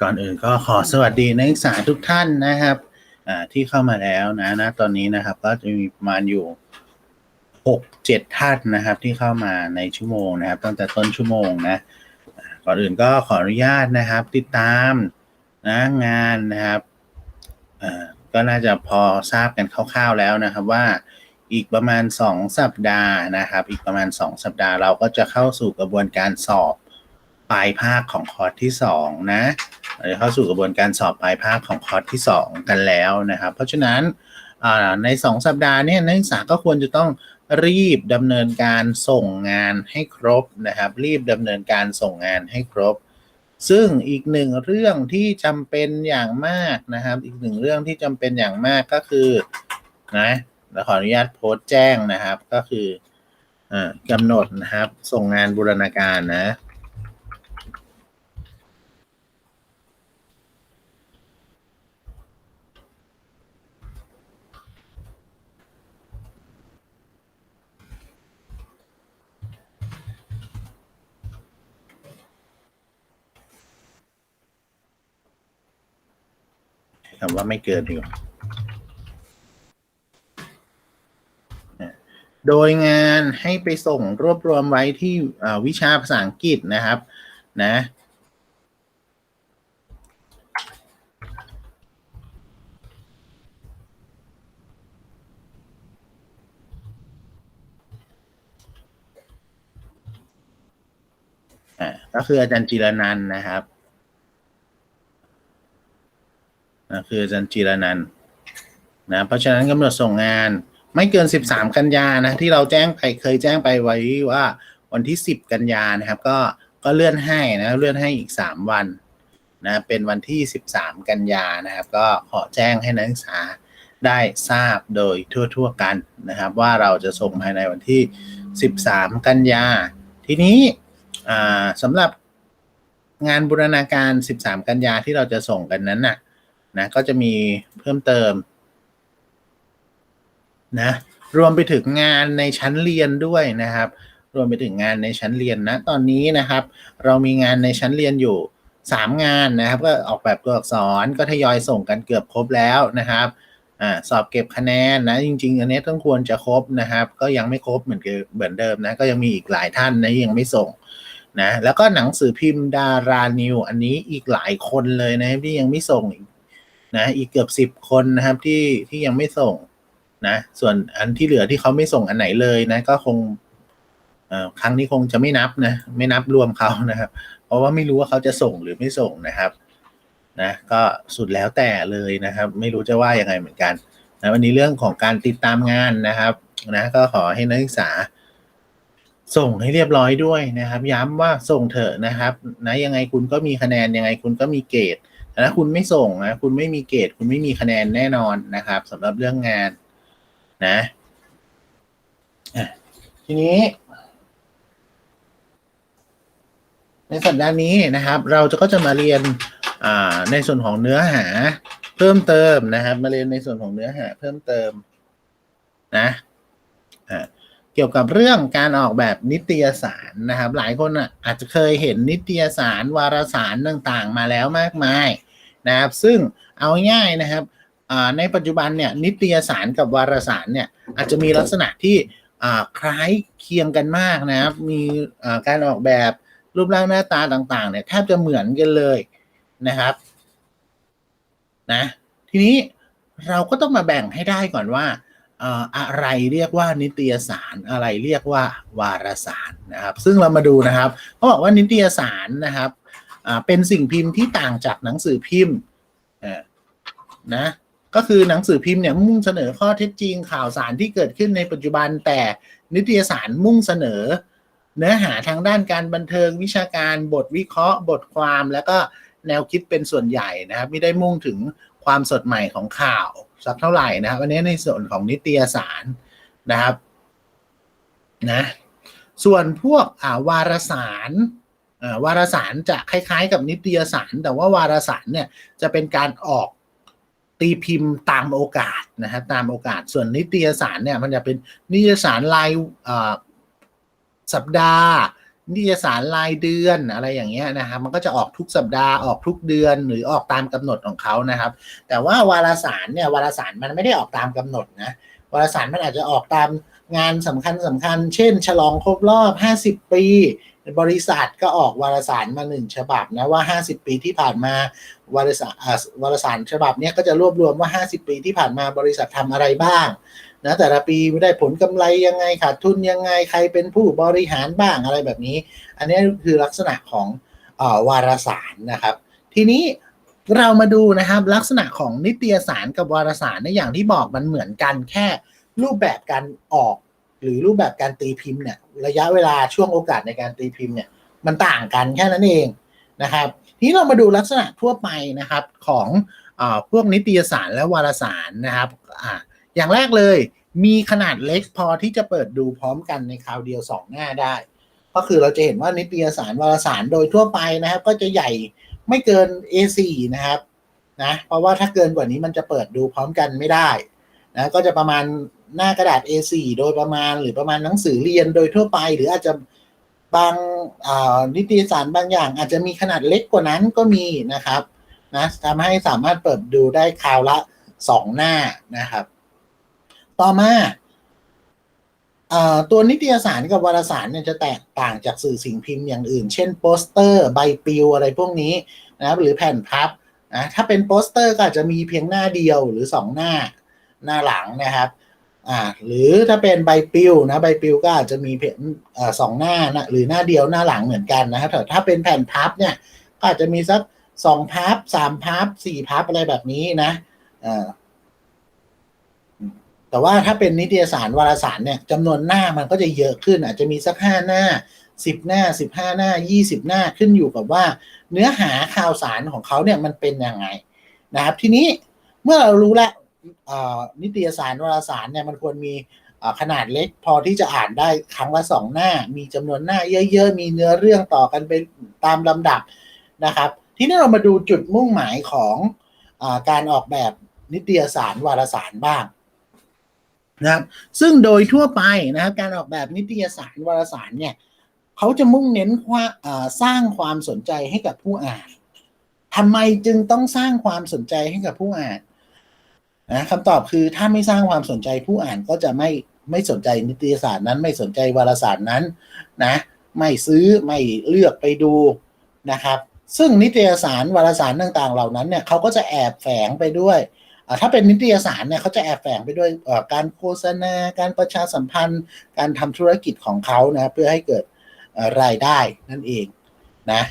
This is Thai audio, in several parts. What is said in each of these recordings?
ก่อนอื่นก็ขอสวัสดีนักศึกษาทุกท่านนะครับที่เข้ามาแล้วนะนะตอนนี้นะครับ ก็จะมีประมาณอยู่หกเจ็ดท่านนะครับ ที่เข้ามาในชั่วโมงนะครับ ตั้งแต่ต้นชั่วโมงนะก่อนอื่นก็ขออนุญาตนะครับ ติดตามนะงานนะครับก็น่าจะพอทราบกันคร่าวๆแล้วนะครับว่าอีกประมาณสองสัปดาห์นะครับ อีกประมาณสองสัปดาห์เราก็จะเข้าสู่กระบวนการสอบ ปลายภาคของคอร์สที่สองนะเราจะเข้าสู่กระบวนการสอบปลายภาคของคอร์สที่สองกันแล้วนะครับ เพราะฉะนั้นในสองสัปดาห์เนี้นักศึกษาก็ควรจะต้องรีบดำเนินการส่งงานให้ครบนะครับ รีบดำเนินการส่งงานให้ครบ ซึ่งอีกหนึ่งเรื่องที่จำเป็นอย่างมากนะครับ อีกหนึ่งเรื่องที่จำเป็นอย่างมากก็คือนะเราขออนุญาตโพสต์แจ้งนะครับก็คืออากำหนดนะครับส่งงานบูรณาการนะ คำว่าไม่เกินดีกว่าโดยงานให้ไปส่งรวบรวมไว้ที่วิชาภาษาอังกฤษนะครับนะอ่าก็คืออาจารย์จิรนันนะครับนะ คืออาจารย์จิรนันนะเพราะฉะนั้นกำหนดส่งงานไม่เกิน 13 กันยานะที่เราแจ้งไปเคยแจ้งไปไว้ว่าวันที่ 10 กันยานะครับ ก็ก็เลื่อนให้นะเลื่อนให้อีก 3 วันนะเป็นวันที่ 13 กันยานะครับ ก็ขอแจ้งให้นักศึกษาได้ทราบโดยทั่ว ๆ กันนะครับ ว่าเราจะส่งภายในวันที่ 13 กันยา ทีนี้อ่สำหรับงานบูรณาการ 13 กันยาที่เราจะส่งกันนั้นน่ะ นะก็จะมีเพิ่มเติมนะรวมไปถึงงานในชั้นเรียนด้วยนะครับ รวมไปถึงงานในชั้นเรียนนะตอนนี้นะครับ เรามีงานในชั้นเรียนอยู่สามงานนะครับ ก็ออกแบบตัวอักษรก็ทยอยส่งกันเกือบครบแล้วนะครับอ่าสอบเก็บคะแนนนะ จริง ๆ อันนี้ต้องควรจะครบนะครับ ก็ยังไม่ครบเหมือนเดิมเหมือนเดิมนะ ก็ยังมีอีกหลายท่านนะยังไม่ส่งนะแล้วก็หนังสือพิมพ์ดารานิว อันนี้อีกหลายคนเลยนะที่ยังไม่ส่งอีก นะอีกเกือบสิบคนนะครับที่ที่ยังไม่ส่งนะส่วนอันที่เหลือที่เขาไม่ส่งอันไหนเลยนะ ก็คงครั้งนี้คงจะไม่นับนะ ไม่นับรวมเขานะครับ เพราะว่าไม่รู้ว่าเขาจะส่งหรือไม่ส่งนะครับนะก็สุดแล้วแต่เลยนะครับ ไม่รู้จะว่ายังไงเหมือนกันนะวันนี้เรื่องของการติดตามงานนะครับนะก็ขอให้นักศึกษา ส่งให้เรียบร้อยด้วยนะครับ ย้ำว่าส่งเถอะนะครับนะยังไงคุณก็มีคะแนนยังไงคุณก็มีเกรด ถ้าคุณไม่ส่งนะ คุณไม่มีเกรดคุณไม่มีคะแนนแน่นอนนะครับสำหรับเรื่องงานนะทีนี้ ในสัปดาห์นี้นะครับ เราจะก็จะมาเรียนในส่วนของเนื้อหาเพิ่มเติมนะครับ มาเรียนในส่วนของเนื้อหาเพิ่มเติมนะเกี่ยวกับเรื่องการออกแบบนิตยสารนะครับ หลายคนอาจจะเคยเห็นนิตยสารวารสารต่างๆ มาแล้วมากมาย นะครับ ซึ่งเอาง่ายนะครับในปัจจุบันเนี่ยนิตยสารกับวารสารเนี่ยอาจจะมีลักษณะที่คล้ายเคียงกันมากนะครับ มีการออกแบบรูปร่างหน้าตาต่างๆเนี่ยแทบจะเหมือนกันเลยนะครับนะทีนี้เราก็ต้องมาแบ่งให้ได้ก่อนว่าอะไรเรียกว่านิตยสารอะไรเรียกว่าวารสารนะครับ ซึ่งเรามาดูนะครับเขาบอกว่านิตยสารนะครับ เป็นสิ่งพิมพ์ที่ต่างจากหนังสือพิมพ์นะก็คือหนังสือพิมพ์เนี่ยมุ่งเสนอข้อเท็จจริงข่าวสารที่เกิดขึ้นในปัจจุบันแต่นิตยสารมุ่งเสนอ เนื้อหาทางด้านการบันเทิงวิชาการบทวิเคราะห์ บทความ แล้วก็แนวคิดเป็นส่วนใหญ่นะครับไม่ได้มุ่งถึงความสดใหม่ของข่าวสักเท่าไหร่นะครับอันนี้ในส่วนของนิตยสารนะครับนะส่วนพวกอ่าวารสาร วารสารจะคล้ายๆ กับนิตยสาร แต่ว่าวารสารเนี่ยจะเป็นการออกตีพิมพ์ตามโอกาสนะครับตามโอกาสส่วนนิตยสารเนี่ยมันจะเป็นนิตยสารรายสัปดาห์ นิตยสารรายเดือนอะไรอย่างเงี้ยนะครับมันก็จะออกทุกสัปดาห์ออกทุกเดือนหรือออกตามกำหนดของเขานะครับ แต่ว่าวารสารเนี่ยวารสารมันไม่ได้ออกตามกำหนดนะวารสารมันอาจจะออกตามงานสำคัญสำคัญ เช่น ฉลองครบรอบ 50 ปี บริษัทก็ออกวารสารมาหนึ่งฉบับนะว่า 50 ปีที่ผ่านมาวารสารวารสารฉบับนี้ก็จะรวบรวมว่า 50 ปีที่ผ่านมาบริษัททำอะไรบ้างนะแต่ละปีได้ผลกำไรยังไงขาดทุนยังไงใครเป็นผู้บริหารบ้างอะไรแบบนี้ อันนี้คือลักษณะของออวารสารนะครับ ทีนี้เรามาดูนะครับลักษณะของนิตยสารกับวารสารในอย่างที่บอกมันเหมือนกันแค่รูปแบบการออก หรือรูปแบบการตีพิมพ์เนี่ยระยะเวลาช่วงโอกาสในการตีพิมพ์เนี่ยมันต่างกันแค่นั้นเองนะครับทีนี้เรามาดูลักษณะทั่วไปนะครับของอพวกนิตยสารและวารสารนะครับอ่าอย่างแรกเลยมีขนาดเล็กพอที่จะเปิดดูพร้อมกันในคราวเดียวสองหน้าได้ ก็คือเราจะเห็นว่านิตยสารวารสารโดยทั่วไปนะครับ ก็จะใหญ่ไม่เกิน A4 นะครับนะเพราะว่าถ้าเกินกว่านี้มันจะเปิดดูพร้อมกันไม่ได้นะก็จะประมาณ หน้ากระดาษ A4 โดยประมาณหรือประมาณหนังสือเรียนโดยทั่วไป หรืออาจจะบางนิตยสารบางอย่าง อาจจะมีขนาดเล็กกว่านั้นก็มีนะครับนะทำให้สามารถเปิดดูได้คราวละสองหน้านะครับ ต่อมาตัวนิตยสารกับวารสารเนี่ยจะแตกต่างจากสื่อสิ่งพิมพ์อย่างอื่น เช่นโปสเตอร์ ใบปลิวอะไรพวกนี้นะครับหรือแผ่นพับนะถ้าเป็นโปสเตอร์ก็อาจจะมีเพียงหน้าเดียวหรือสองหน้าหน้าหลังนะครับ อ่าหรือถ้าเป็นใบปลิวนะใบปลิวก็อาจจะมีเพียงสองหน้านะหรือหน้าเดียวหน้าหลังเหมือนกันนะครับแต่ถ้าเป็นแผ่นพับเนี่ยก็อาจจะมีสักสองพับสามพับสี่พับอะไรแบบนี้นะอ่าแต่ว่าถ้าเป็นนิตยสารวารสารเนี่ยจำนวนหน้ามันก็จะเยอะขึ้น อาจจะมีสักห้าหน้าสิบหน้าสิบห้าหน้ายี่สิบหน้าขึ้นอยู่กับว่า เนื้อหาข่าวสารของเขาเนี่ยมันเป็นยังไงนะครับ ทีนี้เมื่อเรารู้แล้ว นิตยสารวารสารเนี่ยมันควรมีขนาดเล็กพอที่จะอ่านได้ครั้งละสองหน้า มีจำนวนหน้าเยอะๆ มีเนื้อเรื่องต่อกันไปตามลำดับนะครับ ทีนี้เรามาดูจุดมุ่งหมายของอการออกแบบนิตยสารวารสารบ้างนะครับ ซึ่งโดยทั่วไปนะครับการออกแบบนิตยสารวารสารเนี่ยเขาจะมุ่งเน้นว่าสร้างความสนใจให้กับผู้อ่านทำไมจึงต้องสร้างความสนใจให้กับผู้อ่าน นะคำตอบคือถ้าไม่สร้างความสนใจผู้อ่านก็จะไม่ไม่สนใจนิตยสารนั้น ไม่สนใจวารสารนั้นนะ ไม่ซื้อไม่เลือกไปดูนะครับ ซึ่งนิตยสารวารสารต่างๆ เหล่านั้นเนี่ยเขาก็จะแอบแฝงไปด้วยถ้าเป็นนิตยสารเนี่ยเขาจะแอบแฝงไปด้วยการโฆษณา การประชาสัมพันธ์ การทำธุรกิจของเขานะเพื่อให้เกิดรายได้นั่นเองนะ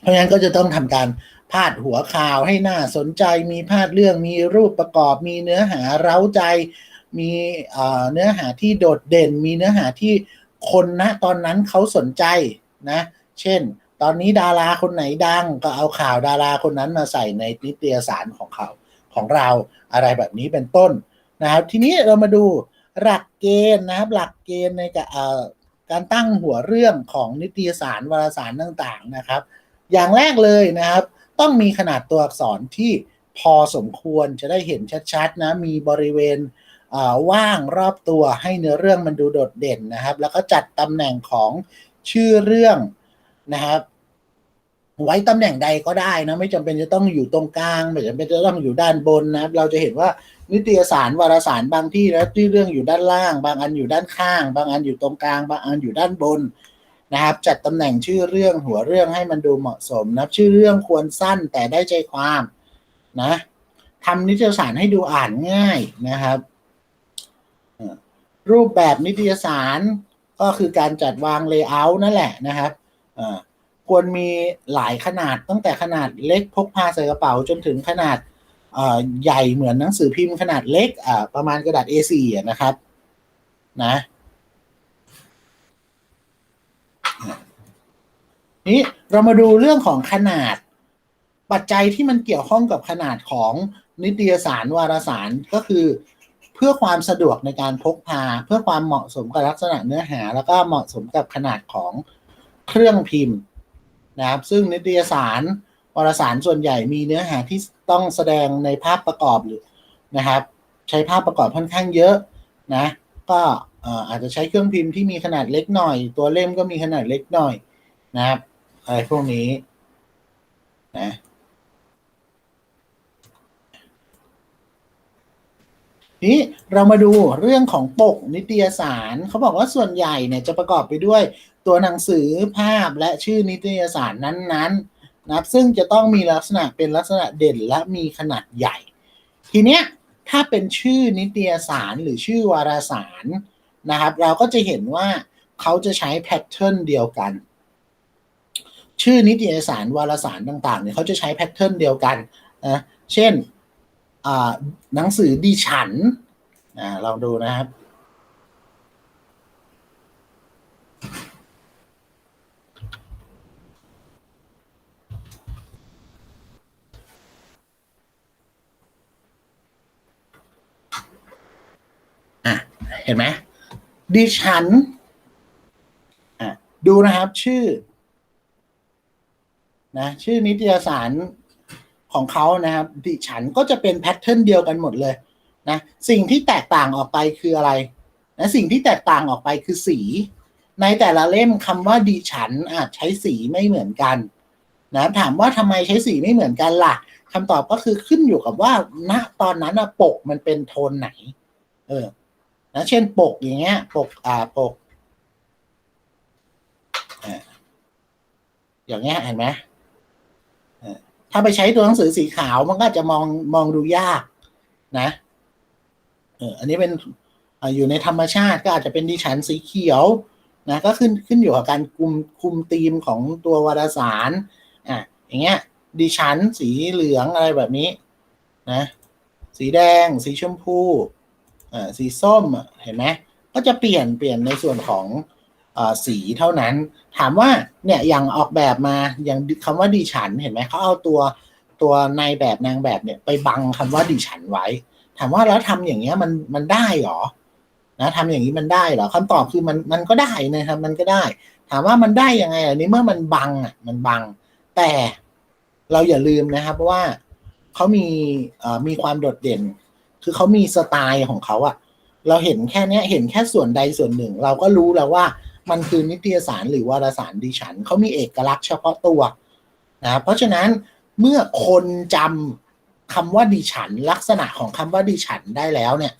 เพราะฉะนั้นก็จะต้องทำการ พาดหัวข่าวให้น่าสนใจมีพาดเรื่องมีรูปประกอบ มีเนื้อหาเร้าใจ มีเนื้อหาที่โดดเด่น มีเนื้อหาที่คนณตอนนั้นเขาสนใจนะ เช่น ตอนนี้ดาราคนไหนดังก็เอาข่าวดาราคนนั้นมาใส่ในนิตยสารของเขาของเราอะไรแบบนี้เป็นต้นนะครับ ทีนี้เรามาดูหลักเกณฑ์นะครับ หลักเกณฑ์ในการตั้งหัวเรื่องของนิตยสารวารสารต่างๆนะครับ อย่างแรกเลยนะครับ ต้องมีขนาดตัวอักษรที่พอสมควรจะได้เห็นชัดๆนะมีบริเวณว่างรอบตัวให้เนื้อเรื่องมันดูโดดเด่นนะครับ แล้วก็จัดตำแหน่งของชื่อเรื่องนะครับไว้ตำแหน่งใดก็ได้นะไม่จำเป็นจะต้องอยู่ตรงกลางไม่จำเป็นจะต้องอยู่ด้านบนนะเราจะเห็นว่านิตยสารวารสารบางที่นะที่เรื่องอยู่ด้านล่าง บางอันอยู่ด้านข้าง บางอันอยู่ตรงกลาง บางอันอยู่ด้านบน นะครับ จัดตำแหน่งชื่อเรื่องหัวเรื่องให้มันดูเหมาะสมนะชื่อเรื่องควรสั้นแต่ได้ใจความนะทำนิตยสารให้ดูอ่านง่ายนะครับ รูปแบบนิตยสารก็คือการจัดวางเลเยอร์นั่นแหละนะครับควรมีหลายขนาดตั้งแต่ขนาดเล็กพกพาใส่กระเป๋าจนถึงขนาดใหญ่เหมือนหนังสือพิมพ์ขนาดเล็กประมาณกระดาษ A4 นะครับนะ นี้เรามาดูเรื่องของขนาด ปัจจัยที่มันเกี่ยวข้องกับขนาดของนิตยสารวารสารก็คือ เพื่อความสะดวกในการพกพา เพื่อความเหมาะสมกับลักษณะเนื้อหา แล้วก็เหมาะสมกับขนาดของเครื่องพิมพ์นะครับ ซึ่งนิตยสารวารสารส่วนใหญ่มีเนื้อหาที่ต้องแสดงในภาพประกอบหรือนะครับ ใช้ภาพประกอบค่อนข้างเยอะนะ ก็อาจจะใช้เครื่องพิมพ์ที่มีขนาดเล็กหน่อย ตัวเล่มก็มีขนาดเล็กหน่อยนะครับ อะไรพวกนี้นะนี้เรามาดูเรื่องของปกนิตยสารเขาบอกว่าส่วนใหญ่เนี่ยจะประกอบไปด้วยตัวหนังสือภาพและชื่อนิตยสารนั้นๆนะครับซึ่งจะต้องมีลักษณะเป็นลักษณะเด่นและมีขนาดใหญ่ ทีเนี้ยถ้าเป็นชื่อนิตยสารหรือชื่อวารสารนะครับ เราก็จะเห็นว่าเขาจะใช้แพทเทิร์นเดียวกัน ชื่อนิตยสารวารสารต่างๆเนี่ยเขาจะใช้แพทเทิร์นเดียวกันนะเช่นหนังสือดิฉันอลองดูนะครับ เห็นไหมดิฉันดูนะครับชื่อ นะชื่อนิตยสารของเขานะครับ ดิฉันก็จะเป็นแพทเทิร์นเดียวกันหมดเลยนะสิ่งที่แตกต่างออกไปคืออะไรนะสิ่งที่แตกต่างออกไปคือสี ในแต่ละเล่มคำว่าดิฉันอาจใช้สีไม่เหมือนกันนะถามว่าทำไมใช้สีไม่เหมือนกันล่ะคำตอบก็คือขึ้นอยู่กับว่าณตอนนั้นอะปกมันเป็นโทนไหน เออนะเช่นปกอย่างเงี้ย ปกอ่าปกออย่างเงี้ยเห็นไหม ถ้าไปใช้ตัวหนังสือสีขาวมันก็จะมองมองดูยากนะเอออันนี้เป็นอยู่ในธรรมชาติก็อาจจะเป็นดิฉันสีเขียวนะก็ขึ้นขึ้นอยู่กับการคุมคุมธีมของตัววารสารอะอย่างเงี้ยดิฉันสีเหลืองอะไรแบบนี้นะสีแดง สีชมพูอ่าสีส้มเห็นไหมก็จะเปลี่ยนเปลี่ยนในส่วนของ สีเท่านั้น ถามว่าเนี่ยอย่างออกแบบมาอย่างคำว่าดิฉันเห็นไหมเขาเอาตัวตัวในายแบบนางแบบเนี่ยไปบังคำว่าดิฉันไว้ ถามว่าแล้วทำอย่างเงี้ยมันมันได้หรอนะทำอย่างนี้มันได้เหรอคำตอบคือมันมันก็ได้นะครับมันก็ได้ ถามว่ามันได้ยังไงอันนี้เมื่อมันบังอะมันบัง แต่เราอย่าลืมนะครับเพราะว่าเขามีมีความโดดเด่น คือเขามีสไตล์ของเขาอะเราเห็นแค่นี้เห็นแค่ส่วนใดส่วนหนึ่ง เราก็รู้แล้วว่า มันคือนิตยสารหรือวารสารดิฉันเขามีเอกลักษณ์เฉพาะตัวนะเพราะฉะนั้นเมื่อคนจำคำว่าดิฉัน ลักษณะของคำว่าดิฉันได้แล้วเนี่ย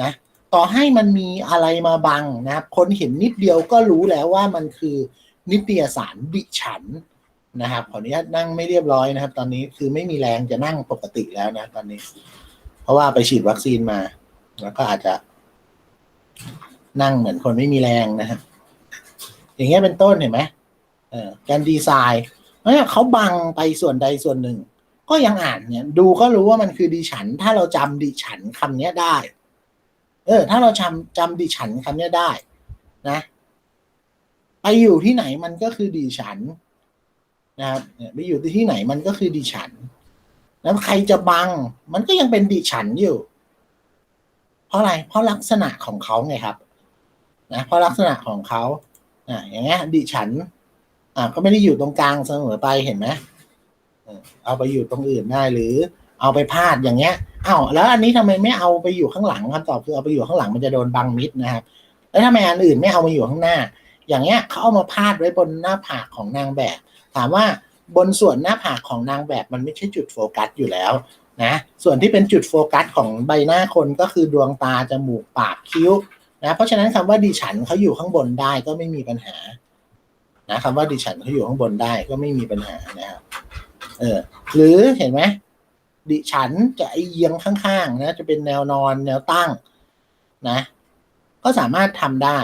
นะต่อให้มันมีอะไรมาบังนะครับคนเห็นนิดเดียวก็รู้แล้วว่ามันคือนิตยสารดิฉันนะครับขออนุญาตนั่งไม่เรียบร้อยนะครับ ตอนนี้คือไม่มีแรงจะนั่งปกติแล้วนะตอนนี้ เพราะว่าไปฉีดวัคซีนมา แล้วก็อาจจะนั่งเหมือนคนไม่มีแรงนะครับ อย่างเงี้ยเป็นต้นเห็นไหมเออการดีไซน์เนี่ยเขาบังไปส่วนใดส่วนหนึ่ง ก็ยังอ่านเนี่ยดูก็รู้ว่ามันคือดิฉัน ถ้าเราจำดิฉันคำเนี้ยได้ เออ ถ้าเราจำจำดิฉันคำเนี้ยได้ นะไปอยู่ที่ไหนมันก็คือดิฉัน นะครับเนี่ยไปอยู่ที่ไหนมันก็คือดิฉันแล้วใครจะบัง มันก็ยังเป็นดิฉันอยู่ เพราะอะไร เพราะลักษณะของเขาไงครับ นะ เพราะลักษณะของเขา อ่าอย่างเงี้ยดิฉัน อ่าก็ไม่ได้อยู่ตรงกลางเสมอไปเห็นไหมเอาไปอยู่ตรงอื่นได้หรือ เอาไปพาดอย่างเงี้ยอ้าวแล้วอันนี้ทำไมไม่เอาไปอยู่ข้างหลังคำตอบคือเอาไปอยู่ข้างหลังมันจะโดนบังมิดนะครับ แล้วทำไมอันอื่นไม่เอามาอยู่ข้างหน้า อย่างเงี้ยเขาเอามาพาดไว้บนหน้าผากของนางแบบ ถามว่าบนส่วนหน้าผากของนางแบบมันไม่ใช่จุดโฟกัสอยู่แล้วนะส่วนที่เป็นจุดโฟกัสของใบหน้าคนก็คือดวงตาจมูกปากคิ้ว นะเพราะฉะนั้นคำว่าดิฉันเขาอยู่ข้างบนได้ก็ไม่มีปัญหานะคำว่าดิฉันเขาอยู่ข้างบนได้ก็ไม่มีปัญหานะครับเออหรือเห็นไหมดิฉันจะเอียงข้างๆนะจะเป็นแนวนอนแนวตั้งนะ ก็สามารถทำได้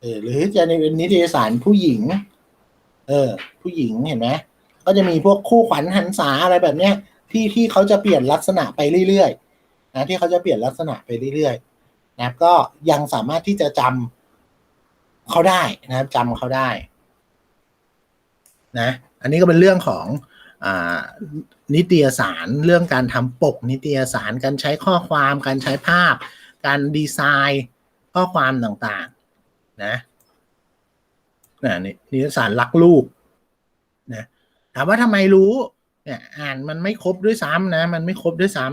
เออหรือจะในเป็นนิตยสารผู้หญิง เออ ผู้หญิงเห็นไหมก็จะมีพวกคู่ขวัญหันษาอะไรแบบเนี้ยที่ที่เขาจะเปลี่ยนลักษณะไปเรื่อยๆนะที่เขาจะเปลี่ยนลักษณะไปเรื่อยๆ นะครับก็ยังสามารถที่จะจำเขาได้นะครับจำเขาได้นะอันนี้ก็เป็นเรื่องของอนิตยสารเรื่องการทำปก นิตยสารการใช้ข้อความการใช้ภาพ การดีไซน์ข้อความต่างๆนะนะนี่นิตยสารรักลูกนะถามว่าทำไมรู้เนี่ยอ่านมันไม่ครบด้วยซ้ำนะ มันไม่ครบด้วยซ้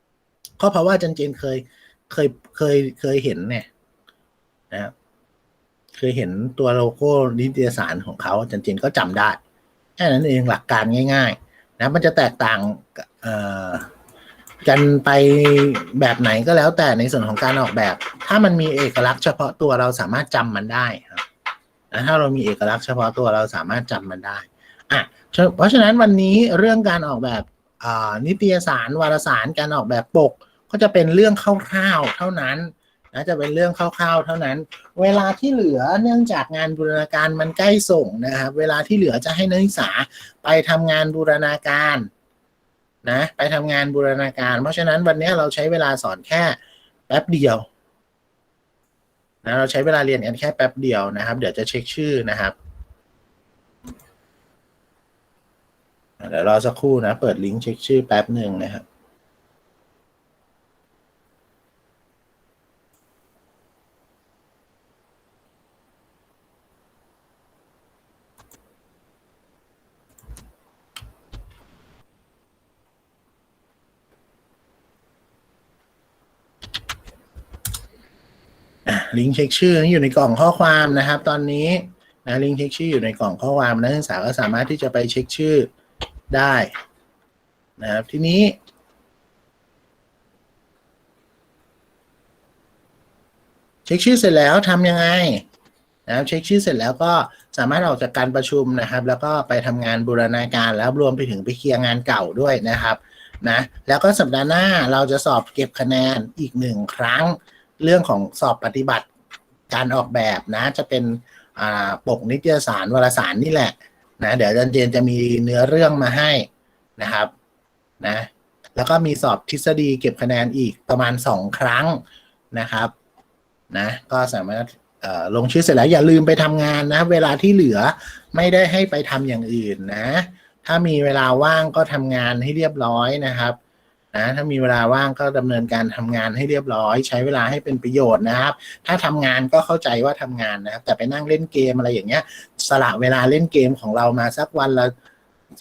ำก็เพราะว่าจันเจนเคย เคยเคยเคยเห็นเนี่ยนะครับเคยเห็นตัวโลโก้นิตยสารของเขาจันจินก็จำได้แค่นั้นเองหลักการง่าย ๆ นะ มันจะแตกต่างกันไปแบบไหนก็แล้วแต่ในส่วนของการออกแบบ ถ้ามันมีเอกลักษณ์เฉพาะตัวเราสามารถจำมันได้ครับนะถ้าเรามีเอกลักษณ์เฉพาะตัวเราสามารถจำมันได้อะเพราะฉะนั้นวันนี้เรื่องการออกแบบนิตยสารวารสารการออกแบบปก ก็จะเป็นเรื่องคร่าวๆเท่านั้นนะจะเป็นเรื่องคร่าวๆ เท่านั้น เวลาที่เหลือเนื่องจากงานบูรณาการมันใกล้ส่งนะครับ เวลาที่เหลือจะให้นักศึกษาไปทำงานบูรณาการนะไปทำงานบูรณาการ เพราะฉะนั้นวันนี้เราใช้เวลาสอนแค่แป๊บเดียวนะเราใช้เวลาเรียนกันแค่แป๊บเดียวนะครับ เดี๋ยวจะเช็คชื่อนะครับเดี๋ยวรอสักครู่นะ เปิดลิงก์เช็คชื่อแป๊บหนึ่งนะครับ ลิงก์เช็คชื่ออยู่ในกล่องข้อความนะครับ ตอนนี้นะลิงก์เช็คชื่ออยู่ในกล่องข้อความนักศึกษาก็สามารถที่จะไปเช็คชื่อได้นะครับทีนี้ เช็คชื่อเสร็จแล้วทำยังไงนะครับเช็คชื่อเสร็จแล้วก็สามารถออกจากการประชุมนะครับ แล้วก็ไปทำงานบูรณาการแล้วรวมไปถึงไปเคลียร์งานเก่าด้วยนะครับนะแล้วก็สัปดาห์หน้าเราจะสอบเก็บคะแนนอีกหนึ่งครั้ง เรื่องของสอบปฏิบัติการออกแบบนะ จะเป็นปกนิตยสารวารสารนี่แหละนะเดี๋ยวอาจารย์เจนจะมีเนื้อเรื่องมาให้นะครับนะแล้วก็มีสอบทฤษฎีเก็บคะแนนอีกประมาณสองครั้งนะครับนะก็สามารถลงชื่อเสร็จแล้วอย่าลืมไปทำงานนะ เวลาที่เหลือไม่ได้ให้ไปทำอย่างอื่นนะ ถ้ามีเวลาว่างก็ทำงานให้เรียบร้อยนะครับ นะถ้ามีเวลาว่างก็ดำเนินการทำงานให้เรียบร้อย ใช้เวลาให้เป็นประโยชน์นะครับ ถ้าทำงานก็เข้าใจว่าทำงานนะครับ แต่ไปนั่งเล่นเกมอะไรอย่างเงี้ย สละเวลาเล่นเกมของเรามาสักวันละ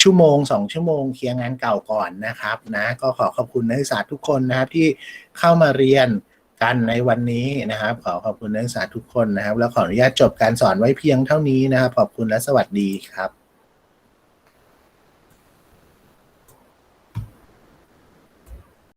ชั่วโมงสองชั่วโมงเคลียร์งานเก่าก่อนนะครับนะก็ขอขอบคุณนักศึกษาทุกคนนะครับที่เข้ามาเรียนกันในวันนี้นะครับ ขอขอบคุณนักศึกษาทุกคนนะครับ แล้วขออนุญาตจบการสอนไว้เพียงเท่านี้นะครับ ขอบคุณและสวัสดีครับ